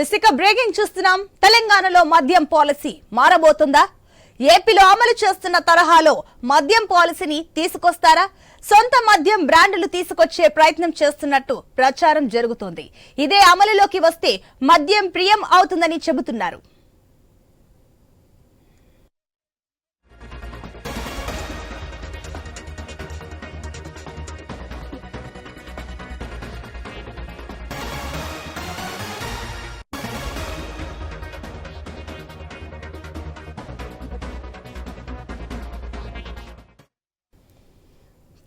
ఇసుక బ్రేకింగ్ చూస్తున్నాం. తెలంగాణలో మద్యం పాలసీ మారబోతుందా? ఏపీలో అమలు చేస్తున్న తరహాలో మద్యం పాలసీని తీసుకొస్తారా? సొంత మద్యం బ్రాండ్లు తీసుకొచ్చే ప్రయత్నం చేస్తున్నట్టు ప్రచారం జరుగుతోంది. ఇదే అమలులోకి వస్తే మద్యం ప్రియం అవుతుందని చెబుతున్నారు.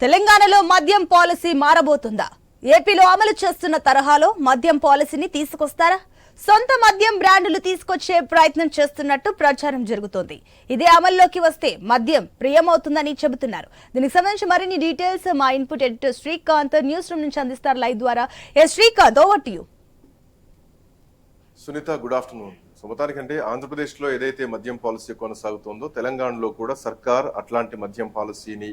తెలంగాణలో మద్యం పాలసీ మారబోతుందా? ఏపీలో అమలు చేస్తున్న తరహాలో మద్యం పాలసీని తీసుకొస్తారా? సొంత మద్యం బ్రాండ్లు తీసుకొచ్చే ప్రయత్నం చేస్తున్నట్టు ప్రచారం జరుగుతోంది. ఇదే అమల్లోకి వస్తే మద్యం ప్రియమవుతుందని చెబుతున్నారు. దీనికి సంబంధించి మరిన్ని డీటెయిల్స్ మా input editor Srikanth news room నుంచి అందిస్తారు లైవ్ ద్వారా. ఏ Srikanth over to you Sunitha good afternoon so మొత్తానికంటే ఆంధ్రప్రదేశ్లో ఏదైతే మద్యం పాలసీ కొనసాగుతుందో తెలంగాణలో కూడా సర్కార్ అట్లాంటి మద్యం పాలసీని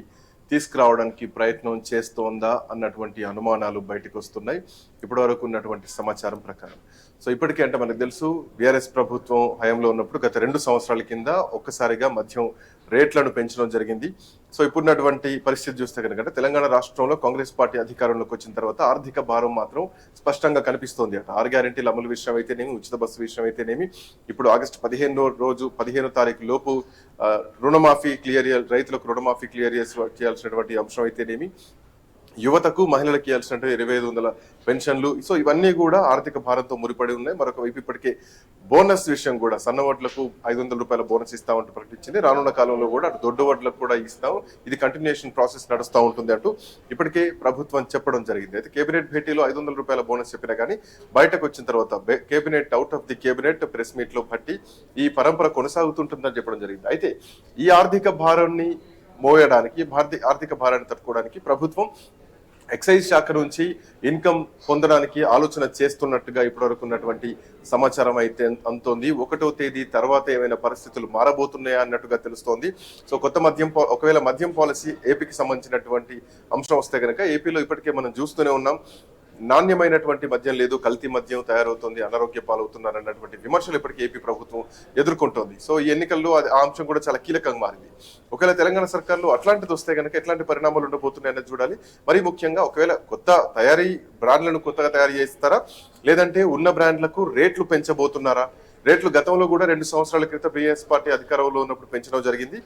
తీసుకురావడానికి ప్రయత్నం చేస్తోందా అన్నటువంటి అనుమానాలు బయటకు వస్తున్నాయి. ఇప్పటి వరకు ఉన్నటువంటి సమాచారం ప్రకారం. సో ఇప్పటికే అంటే మనకు తెలుసు బీఆర్ఎస్ ప్రభుత్వం హయాంలో ఉన్నప్పుడు గత రెండు సంవత్సరాల కింద ఒక్కసారిగా మద్యం రేట్లను పెంచడం జరిగింది. సో ఇప్పుడున్నటువంటి పరిస్థితి చూస్తే కనుక తెలంగాణ రాష్ట్రంలో కాంగ్రెస్ పార్టీ అధికారంలోకి వచ్చిన తర్వాత ఆర్థిక భారం మాత్రం స్పష్టంగా కనిపిస్తోంది అట. ఆరు గ్యారంటీల అమలు విషయం అయితేనేమి ఉచిత బస్సు విషయం అయితేనేమి ఇప్పుడు ఆగస్టు పదిహేనో రోజు పదిహేనో తారీఖు లోపు రుణమాఫీ క్లియర్ రైతులకు రుణమాఫీ క్లియర్ చేయాల్సినటువంటి అంశం అయితేనేమి యువతకు మహిళలకు ఇవ్వాల్సిన ఇరవై ఐదు వందల పెన్షన్లు. సో ఇవన్నీ కూడా ఆర్థిక భారంతో ముడిపడి ఉన్నాయి. మరొక వైపు ఇప్పటికే బోనస్ విషయం కూడా సన్న వడ్లకు ఐదు వందల రూపాయల బోనస్ ఇస్తామంటూ ప్రకటించింది. రానున్న కాలంలో కూడా అటు దొడ్డు వడ్లకు కూడా ఇస్తాం. ఇది కంటిన్యూషన్ ప్రాసెస్ నడుస్తూ ఉంటుంది అంటూ. ఇప్పటికే ప్రభుత్వం చెప్పడం జరిగింది. అయితే కేబినెట్ భేటీలో ఐదు వందల రూపాయల బోనస్ చెప్పినా కానీ బయటకు వచ్చిన తర్వాత cabinet out of the cabinet press మీట్లో బట్టి ఈ పరంపర కొనసాగుతుంటుందని చెప్పడం జరిగింది. అయితే ఈ ఆర్థిక భారాన్ని మోయడానికి భారతీయ ఆర్థిక భారాన్ని తట్టుకోవడానికి ప్రభుత్వం ఎక్సైజ్ శాఖ నుంచి ఇన్కమ్ పొందడానికి ఆలోచన చేస్తున్నట్టుగా ఇప్పటివరకు ఉన్నటువంటి సమాచారం అయితే అంతోంది ఒకటో తేదీ తర్వాత ఏమైనా పరిస్థితులు మారబోతున్నాయా అన్నట్టుగా తెలుస్తోంది. సో కొత్త మద్యం ఒకవేళ మద్యం పాలసీ ఏపీకి సంబంధించినటువంటి అంశం వస్తే కనుక ఏపీలో ఇప్పటికే మనం చూస్తూనే ఉన్నాం. నాణ్యమైనటువంటి మద్యం లేదు కల్తీ మద్యం తయారవుతుంది అనారోగ్య పాలవుతున్నారు అన్నటువంటి విమర్శలు ఇప్పటికీ ఏపీ ప్రభుత్వం ఎదుర్కొంటోంది. సో ఈ ఎన్నికల్లో అది ఆ అంశం కూడా చాలా కీలకంగా మారింది. ఒకవేళ తెలంగాణ సర్కార్లో అట్లాంటిది వస్తే కనుక ఎట్లాంటి పరిణామాలు ఉండబోతున్నాయి అనేది చూడాలి. మరి ముఖ్యంగా ఒకవేళ కొత్త తయారీ బ్రాండ్లను కొత్తగా తయారు చేస్తారా? లేదంటే ఉన్న బ్రాండ్లకు రేట్లు పెంచబోతున్నారా? రేట్లు గతంలో కూడా రెండు సంవత్సరాల క్రితం బిఎస్ పార్టీ అధికారంలో ఉన్నప్పుడు పెంచడం జరిగింది.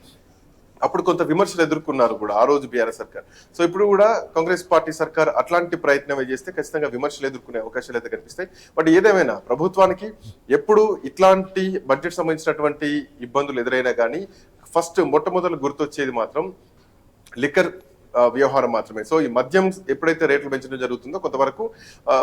అప్పుడు కొంత విమర్శలు ఎదుర్కొన్నారు కూడా ఆ రోజు బీఆర్ఎస్ సర్కార్. సో ఇప్పుడు కూడా కాంగ్రెస్ పార్టీ సర్కార్ అట్లాంటి ప్రయత్నం చేస్తే ఖచ్చితంగా విమర్శలు ఎదుర్కొనే అవకాశాలు అయితే కనిపిస్తాయి. బట్ ఏదేమైనా ప్రభుత్వానికి ఎప్పుడు ఇట్లాంటి బడ్జెట్ సంబంధించినటువంటి ఇబ్బందులు ఎదురైనా కానీ ఫస్ట్ మొట్టమొదటి గుర్తొచ్చేది మాత్రం లిక్కర్ వ్యవహారం మాత్రమే. సో ఈ మద్యం ఎప్పుడైతే రేట్లు పెంచడం జరుగుతుందో కొంతవరకు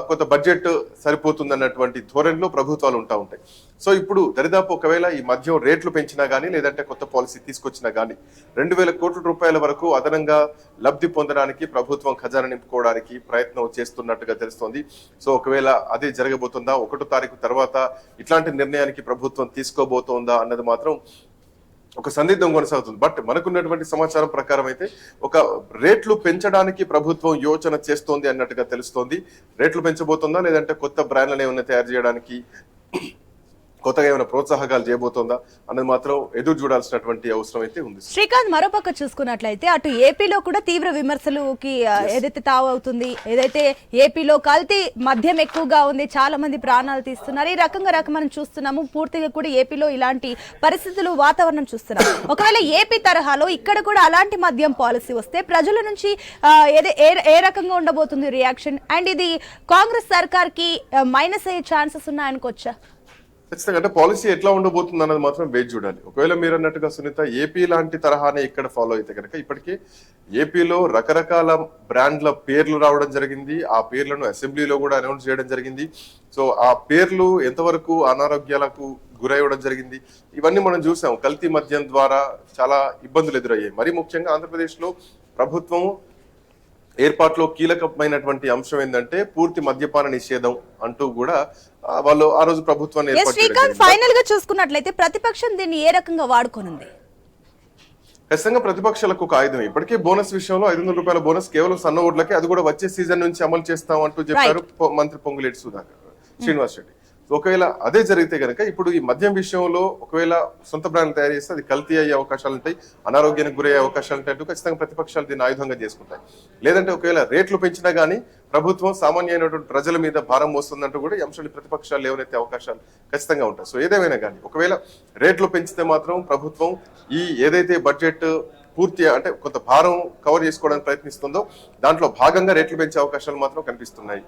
కొంత బడ్జెట్ సరిపోతుందన్నటువంటి ధోరణిలో ప్రభుత్వాలు ఉంటా ఉంటాయి. సో ఇప్పుడు దరిదాపు ఒకవేళ ఈ మద్యం రేట్లు పెంచినా కానీ లేదంటే కొత్త పాలసీ తీసుకొచ్చినా కానీ రెండు వేల కోట్ల రూపాయల వరకు అదనంగా లబ్ధి పొందడానికి ప్రభుత్వం ఖజానా నింపుకోవడానికి ప్రయత్నం చేస్తున్నట్టుగా తెలుస్తోంది. సో ఒకవేళ అదే జరగబోతుందా ఒకటో తారీఖు తర్వాత ఇట్లాంటి నిర్ణయానికి ప్రభుత్వం తీసుకోబోతోందా అన్నది మాత్రం ఒక సందిగ్ధం కొనసాగుతుంది బట్ మనకున్నటువంటి సమాచారం ప్రకారం అయితే ఒక రేట్లు పెంచడానికి ప్రభుత్వం యోచన చేస్తోంది అన్నట్టుగా తెలుస్తోంది. రేట్లు పెంచబోతుందా? లేదంటే కొత్త బ్రాండ్లను ఏమైనా తయారు చేయడానికి కొత్తగా ఏమైనా ప్రోత్సాహకాలు చేయబోతోందా అన్నది మాత్రం ఎదురు చూడాల్సినటువంటి అవసరం అయితే ఉంది శ్రీకాంత్ మరోపక్క చూసుకున్నట్లయితే అటు ఏపీలో కూడా తీవ్ర విమర్శలుకి ఏదైతే తావు అవుతుంది. ఏదైతే ఏపీలో కల్తీ మద్యం ఎక్కువగా ఉంది చాలా మంది ప్రాణాలు తీస్తున్నారు. ఈ రకంగా రకం మనం చూస్తున్నాము. పూర్తిగా కూడా ఏపీలో ఇలాంటి పరిస్థితులు వాతావరణం చూస్తున్నాం. ఒకవేళ ఏపీ తరహాలో ఇక్కడ కూడా అలాంటి మద్యం పాలసీ వస్తే ప్రజల నుంచి ఏదే ఏ ఏ రకంగా ఉండబోతుంది రియాక్షన్? అండ్ ఇది కాంగ్రెస్ సర్కార్కి మైనస్ అయ్యే ఛాన్సెస్ ఉన్నాయనుకోవచ్చా? ఖచ్చితంగా. అంటే పాలసీ ఎట్లా ఉండబోతుంది అన్నది మాత్రం వేచి చూడాలి. ఒకవేళ మీరు అన్నట్టుగా సునీత ఏపీ లాంటి తరహానే ఇక్కడ ఫాలో అయితే కనుక ఇప్పటికే ఏపీలో రకరకాల బ్రాండ్ల పేర్లు రావడం జరిగింది. ఆ పేర్లను అసెంబ్లీలో కూడా అనౌన్స్ చేయడం జరిగింది. సో ఆ పేర్లు ఎంతవరకు అనారోగ్యాలకు గురయ్యడం జరిగింది? ఇవన్నీ మనం చూసాం. కల్తీ మద్యం ద్వారా చాలా ఇబ్బందులు ఎదురయ్యాయి. మరి ముఖ్యంగా ఆంధ్రప్రదేశ్లో ప్రభుత్వం ఏర్పాట్లో కీలకమైనటువంటి అంశం ఏంటంటే పూర్తి మద్యపాన నిషేధం అంటూ కూడా వాళ్ళు ఆ రోజు ప్రభుత్వాన్ని శ్రీకాంత్. ఫైనల్గా చూసుకున్నట్లయితే ప్రతిపక్షం దీన్ని ఏ రకంగా వాడుకోనుంది? ఖచ్చితంగా ప్రతిపక్షాలకు ఒక ఆయుధం. ఇప్పటికే బోనస్ విషయంలో ఐదు వందల రూపాయల బోనస్ కేవలం సన్న ఓట్లకి అది కూడా వచ్చే సీజన్ నుంచి అమలు చేస్తాం అంటూ చెప్పారు మంత్రి పొంగులేటి సుధాకర్ శ్రీనివాస్ రెడ్డి. ఒకవేళ అదే జరిగితే కనుక ఇప్పుడు ఈ మద్యం విషయంలో ఒకవేళ సొంత బ్రాండ్ తయారు చేస్తే అది కల్తీ అయ్యే అవకాశాలు ఉంటాయి అనారోగ్యానికి గురయ్యే అవకాశాలు ఉంటాయి ఖచ్చితంగా ప్రతిపక్షాలు దీన్ని ఆయుధంగా చేసుకుంటాయి. లేదంటే ఒకవేళ రేట్లు పెంచినా గానీ ప్రభుత్వం సామాన్యమైనటువంటి ప్రజల మీద భారం మోస్తుందంటూ కూడా ఈ అంశాలు ప్రతిపక్షాలు లేవనెత్తే అవకాశాలు ఖచ్చితంగా ఉంటాయి. సో ఏదేమైనా కానీ ఒకవేళ రేట్లు పెంచితే మాత్రం ప్రభుత్వం ఈ ఏదైతే బడ్జెట్ పూర్తి అంటే కొంత భారం కవర్ చేసుకోవడానికి ప్రయత్నిస్తుందో దాంట్లో భాగంగా రేట్లు పెంచే అవకాశాలు మాత్రం కనిపిస్తున్నాయి.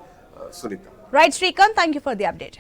Sunitha. Right Srikanth thank you for the update